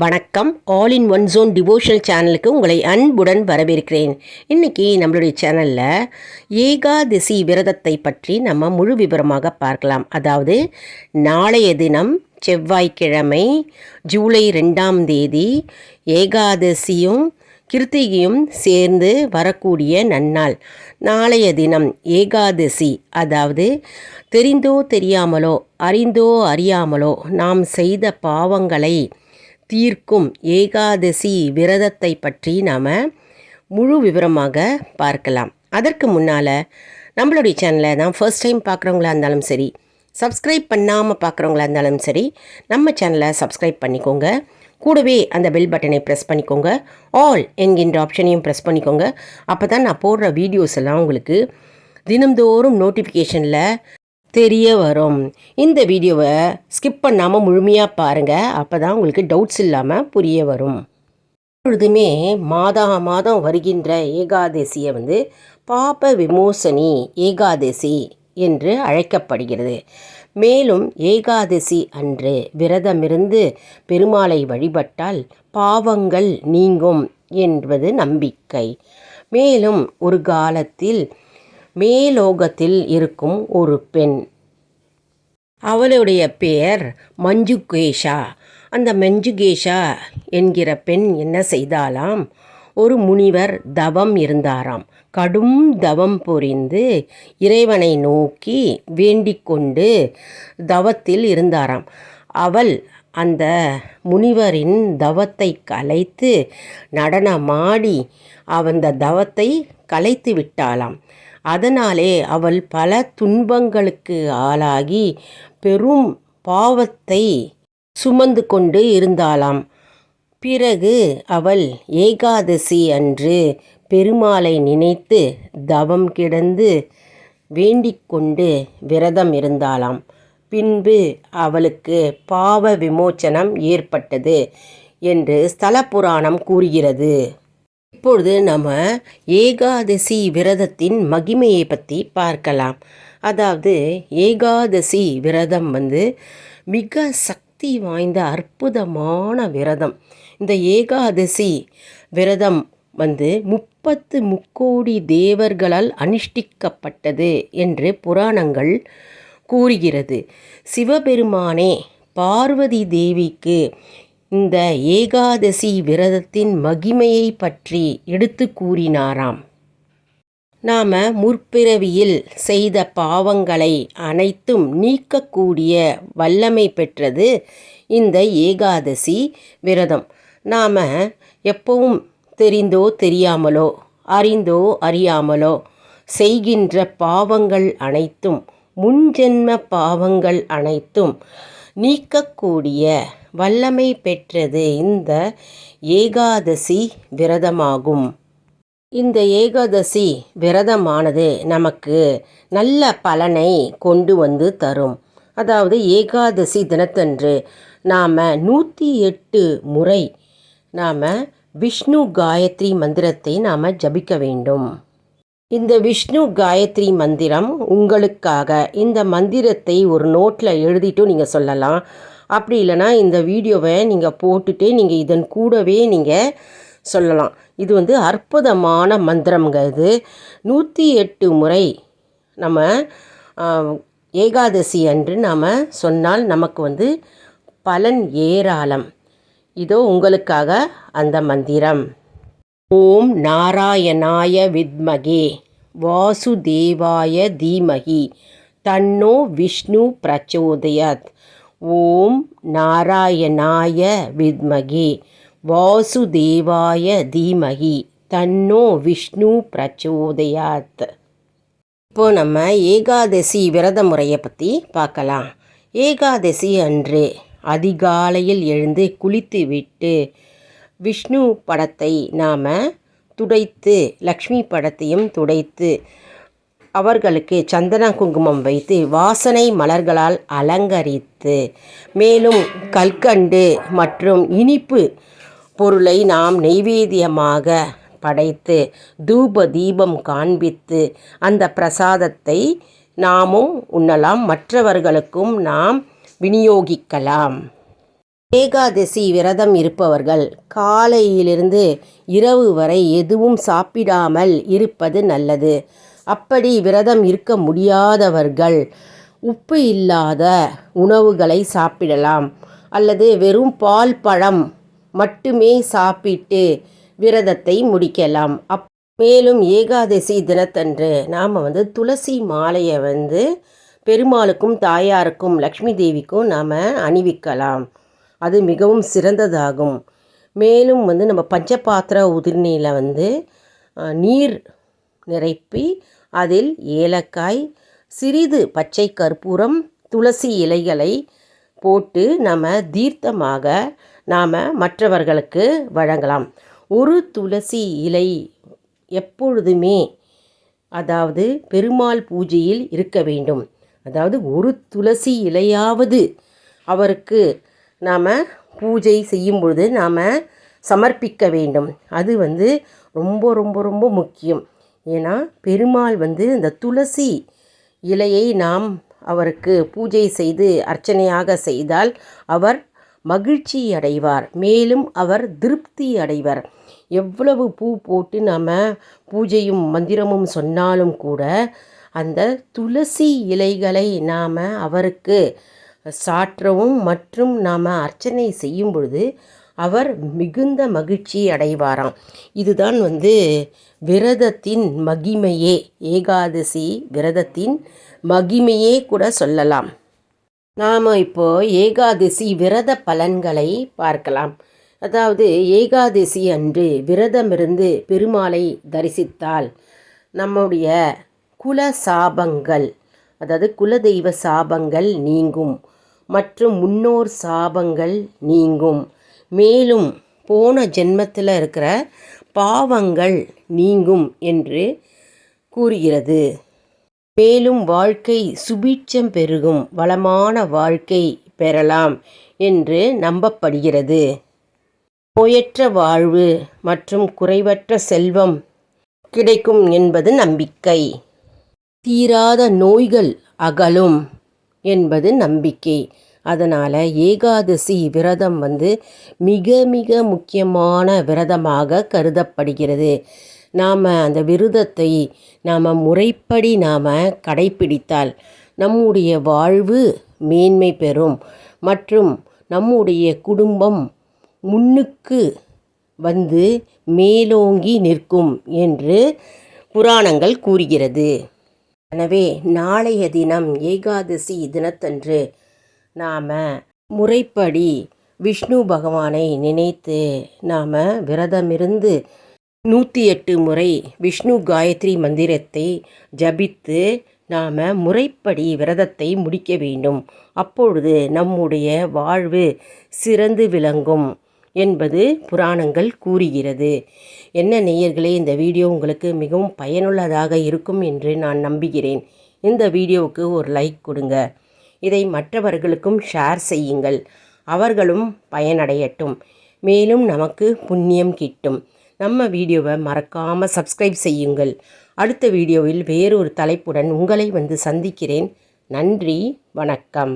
வணக்கம். All in one zone devotional சேனலுக்கு உங்களை அன்புடன் வரவேற்கிறேன். இன்னைக்கு நம்மளுடைய சேனலில் ஏகாதசி விரதத்தை பற்றி நம்ம முழு விவரமாக பார்க்கலாம். அதாவது நாளைய தினம் செவ்வாய்க்கிழமை ஜூலை ரெண்டாம் தேதி ஏகாதசியும் கிருத்திகையும் சேர்ந்து வரக்கூடிய நன்னாள். நாளைய தினம் ஏகாதசி அதாவது தெரிந்தோ தெரியாமலோ அறிந்தோ அறியாமலோ நாம் செய்த பாவங்களை தீர்க்கும் ஏகாதசி விரதத்தை பற்றி நாம் முழு விவரமாக பார்க்கலாம். அதற்கு முன்னால் நம்மளுடைய சேனலை தான் ஃபர்ஸ்ட் டைம் பார்க்குறவங்களா இருந்தாலும் சரி சப்ஸ்கிரைப் பண்ணாமல் பார்க்குறவங்களா இருந்தாலும் சரி நம்ம சேனலை சப்ஸ்கிரைப் பண்ணிக்கோங்க. கூடவே அந்த பெல் பட்டனை ப்ரெஸ் பண்ணிக்கோங்க. ஆல் என்கின்ற ஆப்ஷனையும் ப்ரெஸ் பண்ணிக்கோங்க. அப்போ தான் நான் போடுற வீடியோஸ் எல்லாம் உங்களுக்கு தினம்தோறும் நோட்டிஃபிகேஷனில் தெரிய வரும். இந்த வீடியோவை ஸ்கிப் பண்ணாமல் முழுமையாக பாருங்கள் அப்போ தான் உங்களுக்கு டவுட்ஸ் இல்லாமல் புரிய வரும். எப்பொழுதுமே மாதா மாதம் வருகின்ற ஏகாதசியை வந்து பாப விமோசனி ஏகாதசி என்று அழைக்கப்படுகிறது. மேலும் ஏகாதசி அன்று விரதமிருந்து பெருமாளை வழிபட்டால் பாவங்கள் நீங்கும் என்பது நம்பிக்கை. மேலும் ஒரு காலத்தில் மேலோகத்தில் இருக்கும் ஒரு பெண். அவளுடைய பெயர் மஞ்சுகேஷா. அந்த மஞ்சுகேஷா என்கிற பெண் என்ன செய்தாலாம்? ஒரு முனிவர் தவம் இருந்தாராம். கடும் தவம் புரிந்து இறைவனை நோக்கி வேண்டிக் கொண்டு தவத்தில் இருந்தாராம். அவள் அந்த முனிவரின் தவத்தை கலைத்து நடனமாடி அந்த தவத்தை கலைத்து விட்டாளாம். அதனாலே அவள் பல துன்பங்களுக்கு ஆளாகி பெரும் பாவத்தை சுமந்து கொண்டு இருந்தாளாம். பிறகு அவள் ஏகாதசி அன்று பெருமாளை நினைத்து தவம் கிடந்து வேண்டிக் கொண்டு விரதம் இருந்தாளாம். பின்பு அவளுக்கு பாவ விமோச்சனம் ஏற்பட்டது என்று ஸ்தல புராணம் கூறுகிறது. இப்பொழுது நம்ம ஏகாதசி விரதத்தின் மகிமையை பற்றி பார்க்கலாம். அதாவது ஏகாதசி விரதம் வந்து மிக சக்தி வாய்ந்த அற்புதமான விரதம். இந்த ஏகாதசி விரதம் வந்து முப்பத்து முக்கோடி தேவர்களால் அனுஷ்டிக்கப்பட்டது என்று புராணங்கள் கூறுகிறது. சிவபெருமானே பார்வதி தேவிக்கு இந்த ஏகாதசி விரதத்தின் மகிமையை பற்றி எடுத்து கூறினாராம். நாம முற்பிறவியில் செய்த பாவங்களை அனைத்தும் நீக்கக்கூடிய வல்லமை பெற்றது இந்த ஏகாதசி விரதம். நாம் எப்பவும் தெரிந்தோ தெரியாமலோ அறிந்தோ அறியாமலோ செய்கின்ற பாவங்கள் அனைத்தும் முன்ஜென்ம பாவங்கள் அனைத்தும் நீக்கக்கூடிய வல்லமை பெற்றது. இந்த ஏகாதசி விரதமாகும். இந்த ஏகாதசி விரதமானது நமக்கு நல்ல பலனை கொண்டு வந்து தரும். அதாவது ஏகாதசி தினத்தன்று நாம் நூற்றி எட்டு முறை நாம் விஷ்ணு காயத்ரி மந்திரத்தை நாம் ஜபிக்க வேண்டும். இந்த விஷ்ணு காயத்ரி மந்திரம் உங்களுக்காக. இந்த மந்திரத்தை ஒரு நோட்டில் எழுதிட்டும் நீங்கள் சொல்லலாம். அப்படி இல்லைனா இந்த வீடியோவை நீங்கள் போட்டுட்டே நீங்கள் இதன் கூடவே நீங்கள் சொல்லலாம். இது வந்து அற்புதமான மந்திரம்ங்க இது. நூற்றி எட்டு முறை நம்ம ஏகாதசி அன்று நாம் சொன்னால் நமக்கு வந்து பலன் ஏராளம். இதோ உங்களுக்காக அந்த மந்திரம். ஓம் நாராயணாய வித்மகே வாசுதேவாய தீமகி தன்னோ விஷ்ணு பிரச்சோதயத். ஓம் நாராயணாய வித்மகி. வாசுதேவாய தீமகி. தன்னோ விஷ்ணு பிரச்சோதயாத். இப்போ நம்ம ஏகாதசி விரத முறையை பற்றி பார்க்கலாம். ஏகாதசி அன்று அதிகாலையில் எழுந்து குளித்து விட்டு விஷ்ணு படத்தை நாம் துடைத்து லக்ஷ்மி படத்தையும் துடைத்து அவர்களுக்கு சந்தன குங்குமம் வைத்து வாசனை மலர்களால் அலங்கரித்து மேலும் கல்கண்டு மற்றும் இனிப்பு பொருளை நாம் நெய்வேத்தியமாக படைத்து தூப தீபம் காண்பித்து அந்த பிரசாதத்தை நாமும் உண்ணலாம் மற்றவர்களுக்கும் நாம் விநியோகிக்கலாம். ஏகாதசி விரதம் இருப்பவர்கள் காலையிலிருந்து இரவு வரை எதுவும் சாப்பிடாமல் இருப்பது நல்லது. அப்படி விரதம் இருக்க முடியாதவர்கள் உப்பு இல்லாத உணவுகளை சாப்பிடலாம். அல்லது வெறும் பால் பழம் மட்டுமே சாப்பிட்டு விரதத்தை முடிக்கலாம். அப் மேலும் ஏகாதசி தினத்தன்று நாம் வந்து துளசி மாலையை வந்து பெருமாளுக்கும் தாயாருக்கும் லக்ஷ்மி தேவிக்கும் நாம் அணிவிக்கலாம். அது மிகவும் சிறந்ததாகும். மேலும் வந்து நம்ம பஞ்சபாத்திர உதிர்நீரில் வந்து நீர் நிரப்பி அதில் ஏலக்காய் சிறிது பச்சை கற்பூரம் துளசி இலைகளை போட்டு நம்ம தீர்த்தமாக நாம் மற்றவர்களுக்கு வழங்கலாம். ஒரு துளசி இலை எப்பொழுதுமே அதாவது பெருமாள் பூஜையில் இருக்க வேண்டும். அதாவது ஒரு துளசி இலையாவது அவருக்கு நாம் பூஜை செய்யும் பொழுது நாம் சமர்ப்பிக்க வேண்டும். அது வந்து ரொம்ப ரொம்ப ரொம்ப முக்கியம். ஏன்னா பெருமாள் வந்து இந்த துளசி இலையை நாம் அவருக்கு பூஜை செய்து அர்ச்சனையாக செய்தால் அவர் மகிழ்ச்சி அடைவார். மேலும் அவர் திருப்தி அடைவார். எவ்வளவு பூ போட்டு நாம் பூஜையும் மந்திரமும் சொன்னாலும் கூட அந்த துளசி இலைகளை நாம் அவருக்கு சாற்றவும் மற்றும் நாம் அர்ச்சனை செய்யும் பொழுது அவர் மிகுந்த மகிழ்ச்சி அடைவாராம். இதுதான் வந்து விரதத்தின் மகிமையே. ஏகாதசி விரதத்தின் மகிமையே கூட சொல்லலாம். நாம் இப்போ ஏகாதசி விரத பலன்களை பார்க்கலாம். அதாவது ஏகாதசி அன்று விரதமிருந்து பெருமாளை தரிசித்தால் நம்முடைய குல சாபங்கள் அதாவது குலதெய்வ சாபங்கள் நீங்கும் மற்றும் முன்னோர் சாபங்கள் நீங்கும். மேலும் போன ஜென்மத்தில் இருக்கிற பாவங்கள் நீங்கும் என்று கூறுகிறது. மேலும் வாழ்க்கை சுபீட்சம் பெருகும் வளமான வாழ்க்கை பெறலாம் என்று நம்பப்படுகிறது. நோயற்ற வாழ்வு மற்றும் குறைவற்ற செல்வம் கிடைக்கும் என்பது நம்பிக்கை. தீராத நோய்கள் அகலும் என்பது நம்பிக்கை. அதனால் ஏகாதசி விரதம் வந்து மிக மிக முக்கியமான விரதமாக கருதப்படுகிறது. நாம் அந்த விரதத்தை நாம் முறைப்படி நாம் கடைப்பிடித்தால் நம்முடைய வாழ்வு மேன்மை பெறும். மற்றும் நம்முடைய குடும்பம் முன்னுக்கு வந்து மேலோங்கி நிற்கும் என்று புராணங்கள் கூறுகிறது. எனவே நாளைய தினம் ஏகாதசி தினத்தன்று நாம் முறைப்படி விஷ்ணு பகவானை நினைத்து நாம் விரதமிருந்து நூற்றி எட்டு முறை விஷ்ணு காயத்ரி மந்திரத்தை ஜபித்து நாம் முறைப்படி விரதத்தை முடிக்க வேண்டும். அப்பொழுது நம்முடைய வாழ்வு சிறந்து விளங்கும் என்பது புராணங்கள் கூறுகிறது. என்ன நேயர்களே இந்த வீடியோ உங்களுக்கு மிகவும் பயனுள்ளதாக இருக்கும் என்று நான் நம்புகிறேன். இந்த வீடியோவுக்கு ஒரு லைக் கொடுங்க. இதை மற்றவர்களுக்கும் ஷேர் செய்யுங்கள். அவர்களும் பயனடையட்டும். மேலும் நமக்கு புண்ணியம் கிட்டும். நம்ம வீடியோவை மறக்காமல் சப்ஸ்கிரைப் செய்யுங்கள். அடுத்த வீடியோவில் வேறொரு தலைப்புடன் உங்களை வந்து சந்திக்கிறேன். நன்றி வணக்கம்.